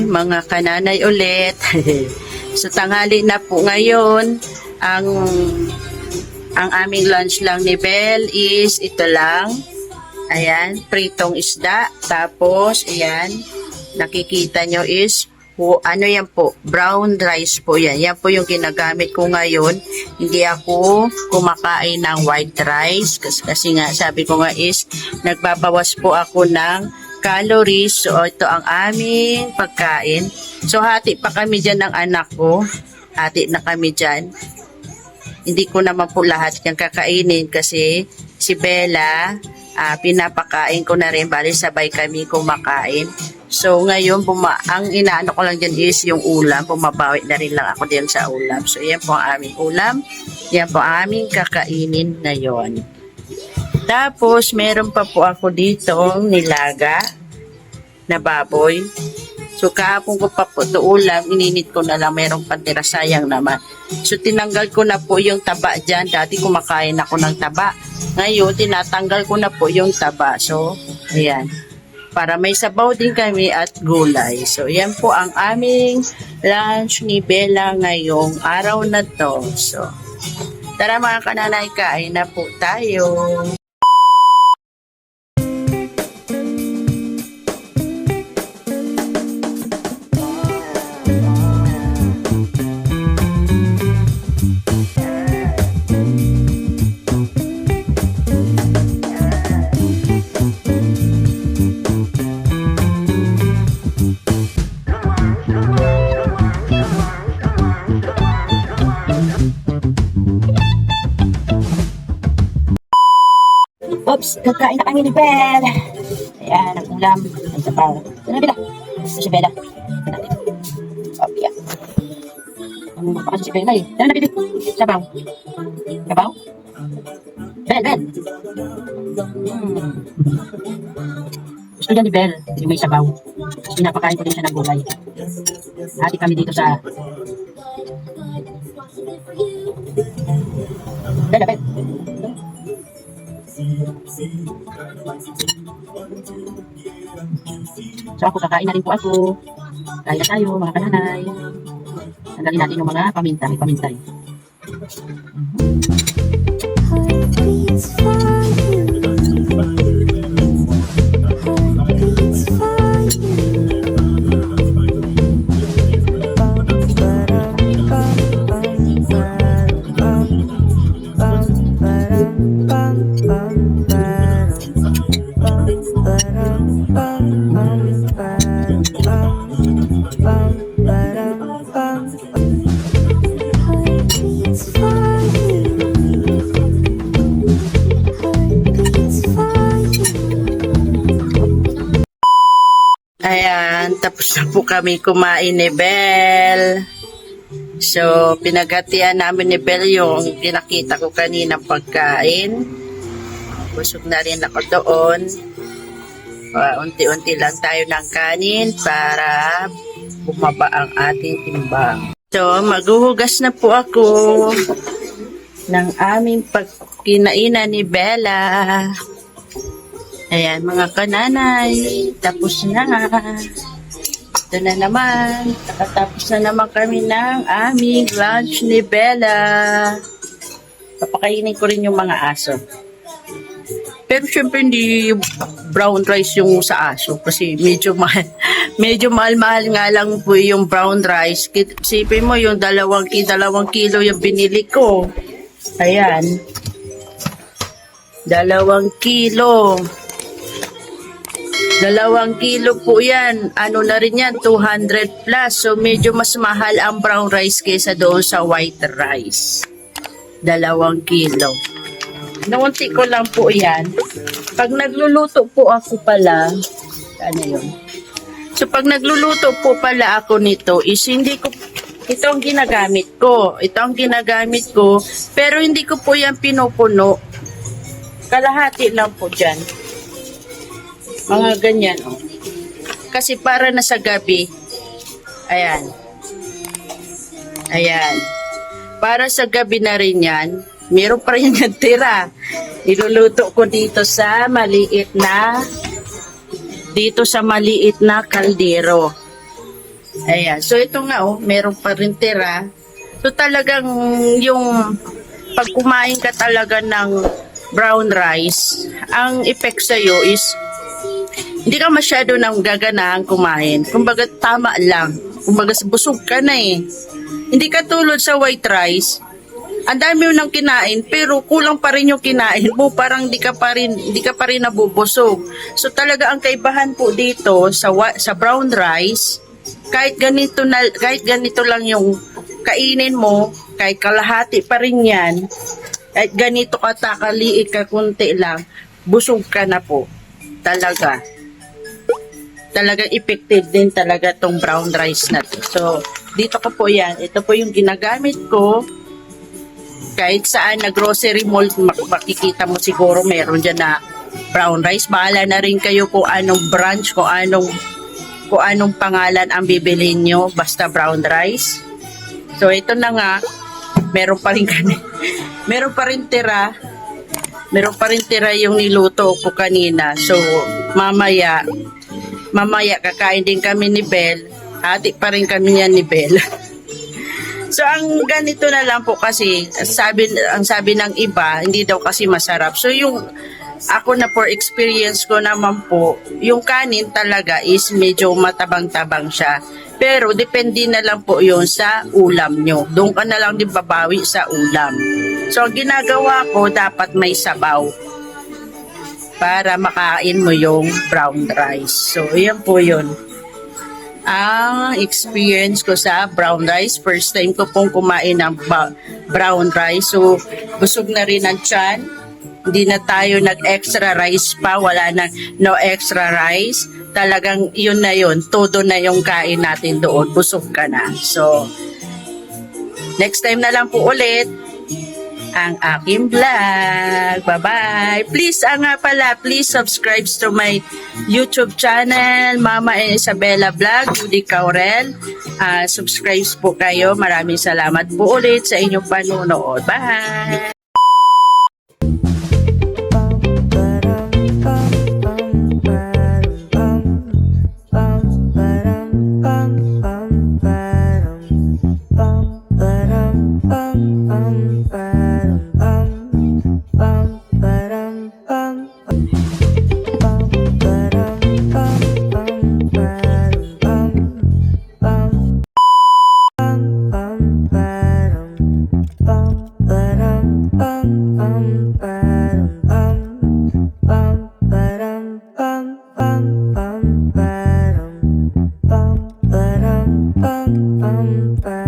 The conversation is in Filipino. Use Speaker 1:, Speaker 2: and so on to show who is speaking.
Speaker 1: mga kananay ulit. so tanghali na po ngayon, ang ang aming lunch lang ni Belle is ito lang. Ayan, pritong isda. Tapos, ayan, nakikita nyo is po, ano yan po, brown rice po yan. Yan po yung ginagamit ko ngayon. Hindi ako kumakain ng white rice. Kasi, kasi nga, sabi ko nga is, nagbabawas po ako ng calories. So, ito ang aming pagkain. So, hati pa kami dyan ng anak ko. Hati na kami dyan. Hindi ko naman po lahat yung kakainin kasi si Bella, ah, pinapakain ko na rin. Bali, sabay kami kumakain. So, ngayon, buma ang inaano ko lang dyan is yung ulam. Bumabawi na rin lang ako din sa ulam. So, yan po ang aming ulam. Yan po ang aming kakainin ngayon. Tapos, meron pa po ako dito nilaga na baboy. So, kahapon ko pa po ito ulam, ininit ko na lang, merong pantira, sayang naman. So, tinanggal ko na po yung taba dyan. Dati kumakain ako ng taba. Ngayon, tinatanggal ko na po yung taba. So, ayan. Para may sabaw din kami at gulay. So, yan po ang aming lunch ni Bella ngayong araw na to. So, tara mga kananay, kain na po tayo.
Speaker 2: Oops, kakain kami ni Belle. Ayan, ang ulam. Ang sabaw. Ito na, Bella. Ito si Bella. Oh, yeah. Ano ba kasi si Bella eh? Ito na, Bibi. Sabaw. Sabaw? Belle, Belle. Hmm. Gusto niya ni Belle, yung may sabaw. Pinapakain ko din siya ng gulay. Hati kami dito sa... Bella, Belle. So ako, kakain na rin po ako. Kain na tayo, mga kananay. Tanggalin natin yung mga paminta, may.
Speaker 3: Heartbeats
Speaker 1: Na po kami kumain ni Belle. So, pinaghatian namin ni Belle yung pinakita ko kanina pagkain. Busog na rin ako doon. Uh, unti-unti lang tayo ng kanin para bumaba ang ating timbang. So, maghuhugas na po ako ng aming pagkinainan ni Bella. Ayan, mga kananay, tapos na. Ito na naman, nakatapos na naman kami ng aming lunch ni Bella. Papakainin ko rin yung mga aso. Pero syempre hindi brown rice yung sa aso kasi medyo mahal. Medyo mahal-mahal nga lang po yung brown rice. Sipin mo yung dalawang, dalawang kilo yung binili ko. Ayan. Dalawang kilo. Dalawang kilo po yan. Ano na rin yan? 200 plus. So, medyo mas mahal ang brown rice kaysa doon sa white rice. Dalawang kilo. Naunti ko lang po yan. Pag nagluluto po ako pala, ano yun? So, pag nagluluto po pala ako nito, is hindi ko, ito ang ginagamit ko. Ito ang ginagamit ko. Pero hindi ko po yan pinupuno. Kalahati lang po dyan. Mga ganyan, oh. Kasi para na sa gabi. Ayan. Ayan. Para sa gabi na rin yan, meron pa rin yung tira. Iluluto ko dito sa maliit na dito sa maliit na kaldero. Ayan. So, ito nga, oh, meron pa rin tira. So, talagang yung pag kumain ka talaga ng brown rice, ang effect sa'yo is hindi ka masyado nang gaganahan kumain. Kumbaga, tama lang. Kumbaga, busog ka na eh. Hindi ka tulad sa white rice. Ang dami mo nang kinain, pero kulang pa rin yung kinain mo. Parang di ka pa rin, di ka pa rin nabubusog. So talaga ang kaibahan po dito sa sa brown rice, kahit ganito na kahit ganito lang yung kainin mo, kahit kalahati pa rin 'yan, kahit ganito ka takaliit ka kunti lang, busog ka na po. Talaga talagang effective din talaga tong brown rice na to. So, dito ko po yan. Ito po yung ginagamit ko. Kahit saan na grocery mall, mak- makikita mo siguro meron dyan na brown rice. Bahala na rin kayo kung anong branch, kung anong kung anong pangalan ang bibilhin nyo. Basta brown rice. So, ito na nga. Meron pa rin kami. meron pa rin tira. Meron pa rin tira yung niluto ko kanina. So, mamaya, mamaya kakain din kami ni Bel. Ati pa rin kami niya ni Bel. so ang ganito na lang po kasi sabi ang sabi ng iba hindi daw kasi masarap. So yung ako na for experience ko naman po, yung kanin talaga is medyo matabang-tabang siya. Pero depende na lang po yun sa ulam nyo. Doon ka na lang din babawi sa ulam. So ang ginagawa ko, dapat may sabaw para makain mo yung brown rice. So, yan po yun. Ang experience ko sa brown rice, first time ko pong kumain ng brown rice. So, busog na rin ang tiyan. Hindi na tayo nag-extra rice pa. Wala na no extra rice. Talagang yun na yun. Todo na yung kain natin doon. Busog ka na. So, next time na lang po ulit ang aking vlog. Bye-bye. Please, ah, nga pala, please subscribe to my YouTube channel, Mama Isabella Vlog, Judy Caurel. Ah, subscribe po kayo. Maraming salamat po ulit sa inyong panunood. Bye!
Speaker 3: Bum bum